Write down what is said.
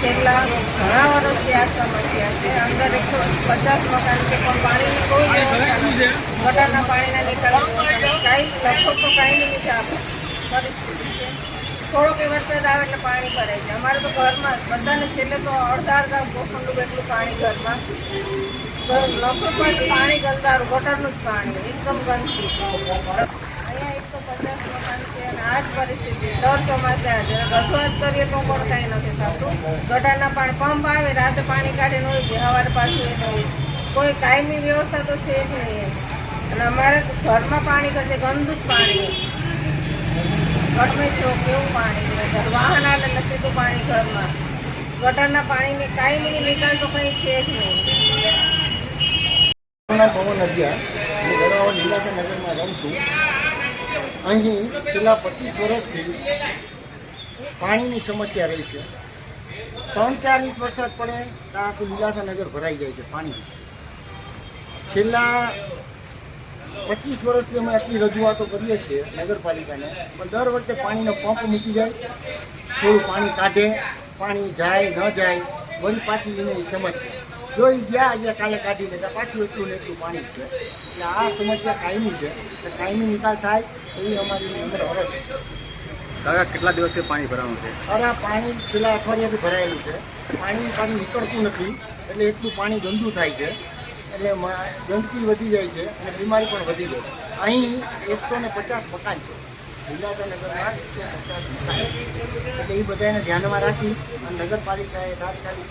છેલ્લા ઘણા વર્ષથી આ સમસ્યા છે. અંદર એકસો પચાસ મકાન છે પણ પાણીની કોઈ ગટરના પાણીના નિકાલ કાંઈ લખો તો કાંઈ નહીં નીચે આપે થોડોક વરસાદ આવે એટલે પાણી ભરાય છે અમારે તો ઘરમાં બધાને છેલ્લે તો અડધા અડધા ગોખંડું એટલું પાણી ઘરમાં. લગભગ પાણી ગંદારું ગટરનું જ પાણી એકદમ ગંદુ અહીંયા એકસો પચાસ આ જ પરિસ્થિતિ. દર ચોમાસે રજૂઆત કરીએ તો પણ કાંઈ નથી થતું. ગટરના પાણી પંપ આવે, રાતે પાણી કાઢીને હોય છે. પાછું એને કોઈ કાયમી વ્યવસ્થા તો છે જ નહીં અને અમારે ઘરમાં પાણી કરશે ગંદુ જ પાણી. ગટમે છો કેવું પાણી વાહન આવે નથી સીધું પાણી ઘરમાં. ગટરના પાણીની કાયમી નિકાલ તો કંઈ છે જ નહીં. પવન અગિયાર હું ગરવા જિલ્લા નગરમાં રહું છું. અહીં છેલ્લા પચીસ વર્ષથી પાણીની સમસ્યા રહી છે. ત્રણ ચાર ઇંચ વરસાદ પડે તો આખું લીલાસાનગર ભરાઈ જાય છે પાણી છેલ્લા પચીસ વર્ષથી અમે આટલી રજૂઆતો કરીએ છીએ નગરપાલિકાને, પણ દર વખતે પાણીનો પંપ મૂકી જાય, થોડું પાણી કાઢે, પાણી જાય, ન જાય, વળી પાછી એની સમસ્યા. જો એ ગયા આજે કાલે કાઢી લેતા પાછું એટલું ને એટલું પાણી છે. એટલે આ સમસ્યા કાયમી છે. તો કાયમી નિકાલ થાય એવી અમારી અંદર અરજ છે કેટલા દિવસથી પાણી ભરાવાનું છે? અરે આ પાણી છેલ્લા અઠવાડિયાથી ભરાયેલું છે. પાણી પાણી નીકળતું નથી એટલે એટલું પાણી ગંદુ થાય છે. એટલે ગંદકી વધી જાય છે અને બીમારી પણ વધી જાય અહીં એકસો ને પચાસ મકાન છે. વિલાસાનગરમાં એકસો પચાસ મકાન. એટલે એ બધાને ધ્યાનમાં રાખી અને નગરપાલિકાએ તાત્કાલિક